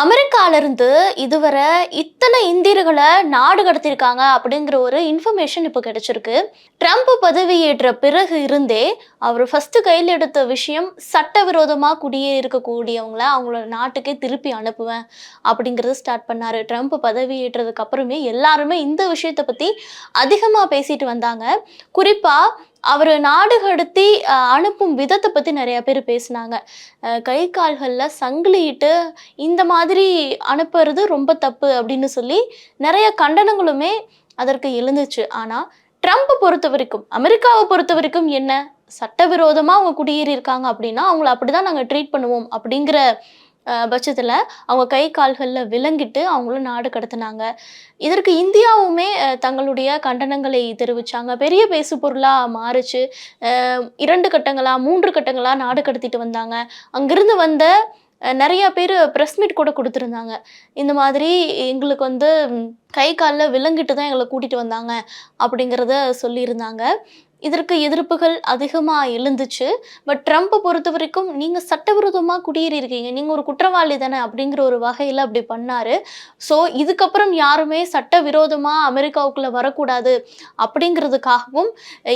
அமெரிக்காவிலிருந்து இதுவரை இத்தனை இந்தியர்களை நாடு கடத்தியிருக்காங்க அப்படிங்கிற ஒரு இன்ஃபர்மேஷன் இப்போ கிடைச்சிருக்கு. ட்ரம்ப் பதவியேற்ற பிறகு இருந்தே அவர் ஃபஸ்ட்டு கையில் எடுத்த விஷயம் சட்டவிரோதமாக குடியே இருக்கக்கூடியவங்கள அவங்களோட நாட்டுக்கே திருப்பி அனுப்புவேன் அப்படிங்கிறத ஸ்டார்ட் பண்ணார். ட்ரம்ப் பதவியேற்றதுக்கு அப்புறமே எல்லாருமே இந்த விஷயத்தை பற்றி அதிகமாக பேசிட்டு வந்தாங்க. குறிப்பாக அவர் நாடு கடத்தி அனுப்பும் விதத்தை பற்றி நிறைய பேர் பேசினாங்க. கை கால்களில் சங்கிலிட்டு இந்த மாதிரி அனுப்புறது ரொம்ப தப்பு அப்படின்னு சொல்லி நிறைய கண்டனங்களுமே அதற்கு எழுந்துச்சு. ஆனால் ட்ரம்ப் பொறுத்த வரைக்கும் அமெரிக்காவை பொறுத்த வரைக்கும் என்ன? சட்டவிரோதமாக அவங்க குடியேறி இருக்காங்க அப்படின்னா அவங்கள அப்படி தான் நாங்கள் ட்ரீட் பண்ணுவோம் அப்படிங்கிற பட்சத்தில் அவங்க கை கால்களில் விளங்கிட்டு அவங்களும் நாடு கடத்தினாங்க. இதற்கு இந்தியாவுமே தங்களுடைய கண்டனங்களை தெரிவித்தாங்க பெரிய பேசு பொருளாக மாறுச்சு இரண்டு கட்டங்களாக மூன்று கட்டங்களாக நாடு கடத்திட்டு வந்தாங்க. அங்கிருந்து வந்த நிறைய பேர் ப்ரெஸ் மீட் கூட கொடுத்துருந்தாங்க. இந்த மாதிரி எங்களுக்கு வந்து கை காலில் விலங்கிட்டு தான் எங்களை கூட்டிகிட்டு வந்தாங்க அப்படிங்கிறத சொல்லியிருந்தாங்க. இதற்கு எதிர்ப்புகள் அதிகமாக எழுந்துச்சு. பட் ட்ரம்ப்பை பொறுத்த வரைக்கும் நீங்கள் சட்டவிரோதமாக குடியேறி இருக்கீங்க நீங்கள் ஒரு குற்றவாளி தானே அப்படிங்கிற ஒரு வகையில் அப்படி பண்ணார். ஸோ இதுக்கப்புறம் யாருமே சட்டவிரோதமாக அமெரிக்காவுக்குள்ளே வரக்கூடாது அப்படிங்கிறதுக்காகவும்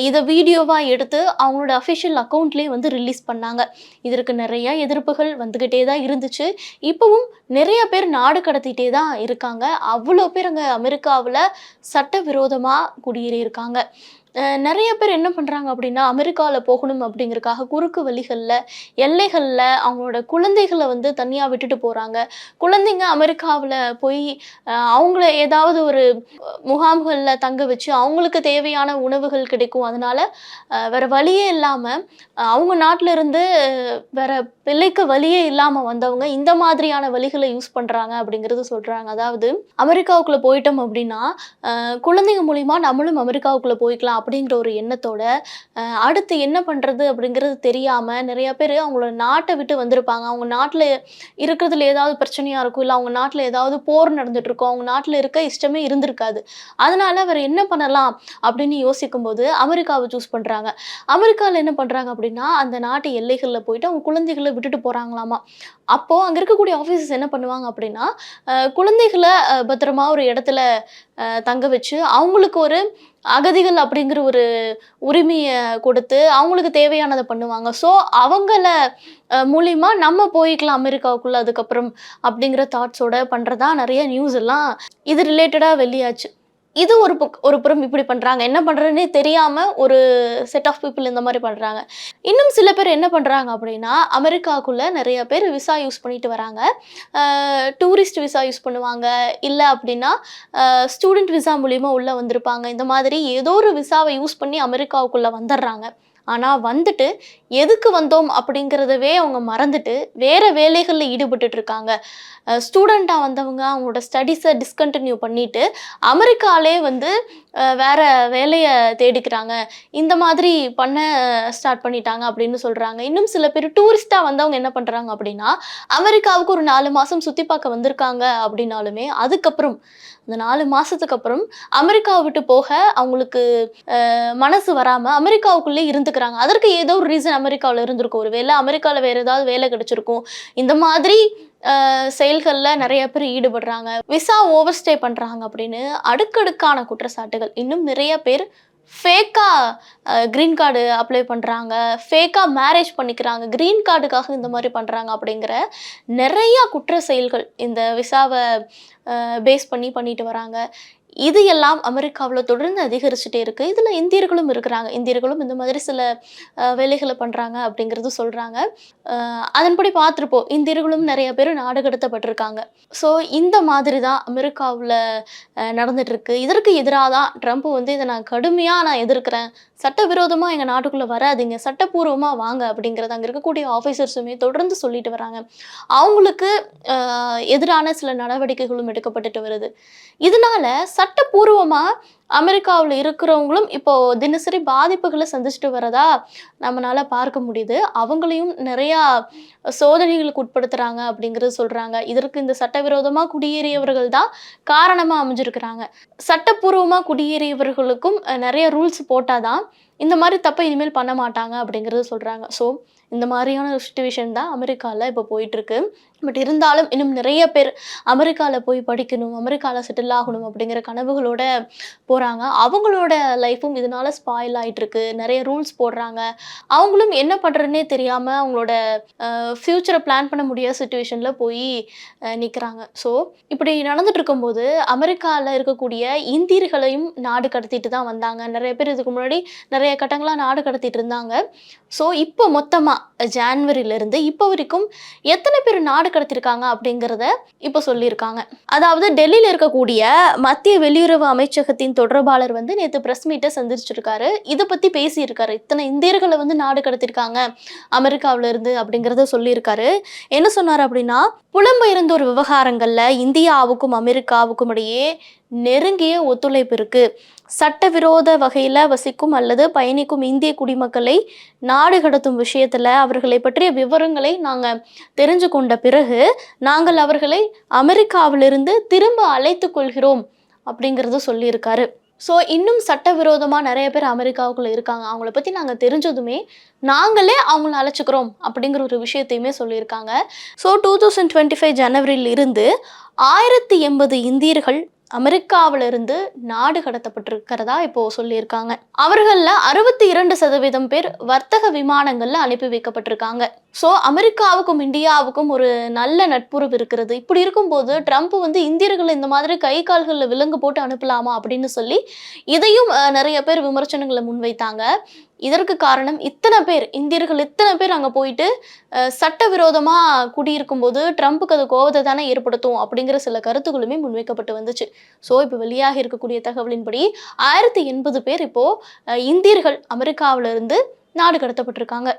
இதை வீடியோவாக எடுத்து அவங்களோட அஃபிஷியல் அக்கௌண்ட்லேயே வந்து ரிலீஸ் பண்ணாங்க. இதற்கு நிறைய எதிர்ப்புகள் வந்துக்கிட்டே தான் இருந்துச்சு. இப்போவும் நிறைய பேர் நாடு கடத்திட்டே தான் இருக்காங்க. அவ்வளோ பேர் அங்கே அமெரிக்காவில் சட்டவிரோதமாக குடியேறியிருக்காங்க. நிறைய பேர் என்ன பண்ணுறாங்க அப்படின்னா அமெரிக்காவில் போகணும் அப்படிங்கிறக்காக குறுக்கு வழிகளில் எல்லைகளில் அவங்களோட குழந்தைகளை வந்து தனியாக விட்டுட்டு போகிறாங்க குழந்தைங்க அமெரிக்காவில் போய் அவங்கள ஏதாவது ஒரு முகாம்களில் தங்க வச்சு அவங்களுக்கு தேவையான உணவுகள் கிடைக்கும். அதனால் வேறு வழியே இல்லாமல் அவங்க நாட்டிலிருந்து வேற பிள்ளைக்கு வழியே இல்லாமல் வந்தவங்க இந்த மாதிரியான வழிகளை யூஸ் பண்ணுறாங்க அப்படிங்கிறது சொல்கிறாங்க அதாவது அமெரிக்காவுக்குள்ளே போயிட்டோம் அப்படின்னா குழந்தைங்க மூலிமா நம்மளும் அமெரிக்காவுக்குள்ளே போய்க்கலாம். அப்படிங்கிற ஒரு எண்ணத்தோட அடுத்து என்ன பண்ணுறது அப்படிங்கிறது தெரியாமல் நிறைய பேர் அவங்களோட நாட்டை விட்டு வந்திருப்பாங்க. அவங்க நாட்டில் இருக்கிறதுல ஏதாவது பிரச்சனையாக இருக்கும் இல்லை அவங்க நாட்டில் ஏதாவது போர் நடந்துட்டு அவங்க நாட்டில் இருக்க இஷ்டமே இருந்திருக்காது. அதனால் அவர் என்ன பண்ணலாம் அப்படின்னு யோசிக்கும்போது அமெரிக்காவை சூஸ் பண்ணுறாங்க அமெரிக்காவில் என்ன பண்ணுறாங்க அப்படின்னா அந்த நாட்டு எல்லைகளில் போயிட்டு அவங்க குழந்தைகளை விட்டுட்டு போகிறாங்களாமா அப்போது அங்கே இருக்கக்கூடிய ஆஃபீஸர்ஸ் என்ன பண்ணுவாங்க அப்படின்னா குழந்தைகளை பத்திரமா ஒரு இடத்துல தங்க வச்சு அவங்களுக்கு ஒரு அகதிகள் அப்படிங்கிற ஒரு உரிமையை கொடுத்து அவங்களுக்கு தேவையானதை பண்ணுவாங்க. ஸோ அவங்கள மூலியமாக நம்ம போய்க்கலாம் அமெரிக்காவுக்குள்ளே அதுக்கப்புறம் அப்படிங்கிற தாட்ஸோட பண்ணுறதா நிறைய நியூஸ் எல்லாம் இது ரிலேட்டடாக வெளியாச்சு. இது ஒரு ஒரு புறம் இப்படி பண்ணுறாங்க என்ன பண்ணுறதுனே தெரியாமல் ஒரு செட் ஆஃப் பீப்புள் இந்த மாதிரி பண்ணுறாங்க இன்னும் சில பேர் என்ன பண்ணுறாங்க அப்படின்னா அமெரிக்காவுக்குள்ளே நிறைய பேர் விசா யூஸ் பண்ணிட்டு வராங்க. டூரிஸ்ட் விசா யூஸ் பண்ணுவாங்க. இல்லை அப்படின்னா ஸ்டூடெண்ட் விசா மூலிமா உள்ளே வந்திருப்பாங்க. இந்த மாதிரி ஏதோ ஒரு விசாவை யூஸ் பண்ணி அமெரிக்காவுக்குள்ளே வந்துடுறாங்க. ஆனால் வந்துட்டு எதுக்கு வந்தோம் அப்படிங்கிறதவே அவங்க மறந்துட்டு வேறு வேலைகளில் ஈடுபட்டு இருக்காங்க ஸ்டூடெண்ட்டாக வந்தவங்க அவங்களோட ஸ்டடீஸை டிஸ்கண்டினியூ பண்ணிட்டு அமெரிக்காலே வந்து வேறு வேற வேலையை தேடிக்கிறாங்க. இந்த மாதிரி பண்ண ஸ்டார்ட் பண்ணிட்டாங்க அப்படின்னு சொல்கிறாங்க இன்னும் சில பேர் டூரிஸ்ட்டாக வந்தவங்க என்ன பண்ணுறாங்க அப்படின்னா அமெரிக்காவுக்கு ஒரு நாலு மாதம் சுற்றி பார்க்க வந்திருக்காங்க அப்படின்னாலுமே அதுக்கப்புறம் அந்த நாலு மாதத்துக்கு அப்புறம் அமெரிக்காவை விட்டு போக அவங்களுக்கு மனசு வராமல் அமெரிக்காவுக்குள்ளே எடுத்துக்கிறாங்க. அதற்கு ஏதோ ஒரு ரீசன் அமெரிக்காவில் இருந்திருக்கும். ஒரு வேலை அமெரிக்காவில் வேறு ஏதாவது வேலை கிடைச்சிருக்கும். இந்த மாதிரி செயல்களில் நிறைய பேர் ஈடுபடுறாங்க. விசா ஓவர் ஸ்டே பண்ணுறாங்க அப்படின்னு அடுக்கடுக்கான குற்றச்சாட்டுகள். இன்னும் நிறைய பேர் ஃபேக்காக க்ரீன் கார்டு அப்ளை பண்ணுறாங்க ஃபேக்காக மேரேஜ் பண்ணிக்கிறாங்க. க்ரீன் கார்டுக்காக இந்த மாதிரி பண்ணுறாங்க அப்படிங்கிற நிறையா குற்ற செயல்கள் இந்த விசாவை பேஸ் பண்ணி பண்ணிட்டு வராங்க. இது எல்லாம் அமெரிக்காவில் தொடர்ந்து அதிகரிச்சுட்டே இருக்குது இதில் இந்தியர்களும் இருக்கிறாங்க. இந்தியர்களும் இந்த மாதிரி சில வேலைகளை பண்ணுறாங்க அப்படிங்கிறது சொல்கிறாங்க அதன்படி பார்த்துருப்போம். இந்தியர்களும் நிறைய பேர் நாடு கடத்தப்பட்டிருக்காங்க. ஸோ இந்த மாதிரி தான் அமெரிக்காவில் நடந்துட்டுருக்கு. இதற்கு எதிராக தான் ட்ரம்ப் வந்து இதை நான் கடுமையாக நான் எதிர்க்கிறேன். சட்டவிரோதமாக எங்கள் நாட்டுக்குள்ளே வராதிங்க. சட்டப்பூர்வமாக வாங்க அப்படிங்கிறது அங்கே இருக்கக்கூடிய ஆஃபீஸர்ஸுமே தொடர்ந்து சொல்லிட்டு வராங்க. அவங்களுக்கு எதிரான சில நடவடிக்கைகளும் எடுக்கப்பட்டுட்டு வருது. இதனால சட்டப்பூர்வமாக அமெரிக்காவில் இருக்கிறவங்களும் இப்போ தினசரி பாதிப்புகளை சந்திச்சுட்டு வரதா நம்மளால பார்க்க முடியுது. அவங்களையும் நிறையா சோதனைகளுக்கு உட்படுத்துறாங்க அப்படிங்கிறது சொல்றாங்க. இதற்கு இந்த சட்டவிரோதமாக குடியேறியவர்கள் தான் காரணமாக அமைஞ்சிருக்கிறாங்க. சட்டப்பூர்வமாக குடியேறியவர்களுக்கும் நிறைய ரூல்ஸ் போட்டாதான் இந்த மாதிரி தப்பை இனிமேல் பண்ண மாட்டாங்க அப்படிங்கிறது சொல்கிறாங்க ஸோ இந்த மாதிரியான சுச்சுவேஷன் தான் அமெரிக்காவில் இப்போ போயிட்டுருக்கு பட் இருந்தாலும் இன்னும் நிறைய பேர் அமெரிக்காவில் போய் படிக்கணும் அமெரிக்காவில் செட்டில் ஆகணும் அப்படிங்கிற கனவுகளோட போகிறாங்க அவங்களோட லைஃப்பும் இதனால ஸ்பாயில் ஆகிட்டுருக்கு நிறைய ரூல்ஸ் போடுறாங்க. அவங்களும் என்ன பண்ணுறதுனே தெரியாமல் அவங்களோட ஃப்யூச்சரை பிளான் பண்ண முடியாத சுச்சுவேஷனில் போய் நிற்கிறாங்க ஸோ இப்படி நடந்துட்டு இருக்கும்போது அமெரிக்காவில் இருக்கக்கூடிய இந்தியர்களையும் நாடு கடத்திட்டு தான் வந்தாங்க. நிறைய பேர் இதுக்கு முன்னாடி நிறைய கட்டங்களாக நாடு கடத்திட்டு இருந்தாங்க ஸோ இப்போ மொத்தமாக ஜான்வரியிலேருந்து இப்போ வரைக்கும் எத்தனை பேர் நாடு கடத்திருக்காங்க அப்படிங்கிறத இப்போ சொல்லியிருக்காங்க. அதாவது டெல்லியில் இருக்கக்கூடிய மத்திய வெளியுறவு அமைச்சகத்தின் தொடர்பாளர் வந்து நேற்று பிரஸ் மீட்டை சந்திச்சிருக்காரு. இதை பற்றி பேசியிருக்காரு. இத்தனை இந்தியர்களை வந்து நாடு கடத்திருக்காங்க அமெரிக்காவுல இருந்து அப்படிங்கிறத சொல்லியிருக்காரு. என்ன சொன்னார் அப்படின்னா புலம்பெயர்ந்தோர் விவகாரங்களில் இந்தியாவுக்கும் அமெரிக்காவுக்கும் இடையே நெருங்கிய ஒத்துழைப்பு இருக்கு. சட்டவிரோத வகையில் வசிக்கும் அல்லது பயணிக்கும் இந்திய குடிமக்களை நாடு கடத்தும் விஷயத்தில் அவர்களை பற்றிய விவரங்களை நாங்கள் தெரிஞ்சு கொண்ட பிறகு நாங்கள் அவர்களை அமெரிக்காவிலிருந்து திரும்ப அழைத்து கொள்கிறோம் அப்படிங்கிறத சொல்லியிருக்காரு. ஸோ இன்னும் சட்டவிரோதமாக நிறைய பேர் அமெரிக்காவுக்குள்ளே இருக்காங்க. அவங்கள பற்றி நாங்கள் தெரிஞ்சதுமே நாங்களே அவங்கள அழைச்சிக்கிறோம் அப்படிங்கிற ஒரு விஷயத்தையுமே சொல்லியிருக்காங்க. So two thousand twenty five ஜனவரியில் இருந்து ஆயிரத்தி எண்பது இந்தியர்கள் அமெரிக்காவிலிருந்து நாடு கடத்தப்பட்டிருக்கிறதா இப்போ சொல்லியிருக்காங்க. அவர்களில் அறுபத்தி இரண்டு சதவீதம் பேர் வர்த்தக விமானங்களில் அனுப்பி வைக்கப்பட்டிருக்காங்க. ஸோ அமெரிக்காவுக்கும் இந்தியாவுக்கும் ஒரு நல்ல நட்புறவு இருக்கிறது. இப்படி இருக்கும்போது ட்ரம்ப் வந்து இந்தியர்களை இந்த மாதிரி கை கால்களில் விலங்கு போட்டு அனுப்பலாமா அப்படின்னு சொல்லி இதையும் நிறைய பேர் விமர்சனங்களை முன்வைத்தாங்க. இதற்கு காரணம் இத்தனை பேர் இந்தியர்கள் இத்தனை பேர் அங்கே போயிட்டு சட்டவிரோதமாக சட்டவிரோதமாக குடியிருக்கும்போது ட்ரம்ப்புக்கு அது கோவத்தை தானே ஏற்படுத்தும் அப்படிங்கிற சில கருத்துக்களுமே முன்வைக்கப்பட்டு வந்துச்சு. ஸோ இப்போ வெளியாக இருக்கக்கூடிய தகவலின்படி ஆயிரத்தி எண்பது பேர் இப்போது இந்தியர்கள் அமெரிக்காவிலிருந்து நாடு கடத்தப்பட்டிருக்காங்க.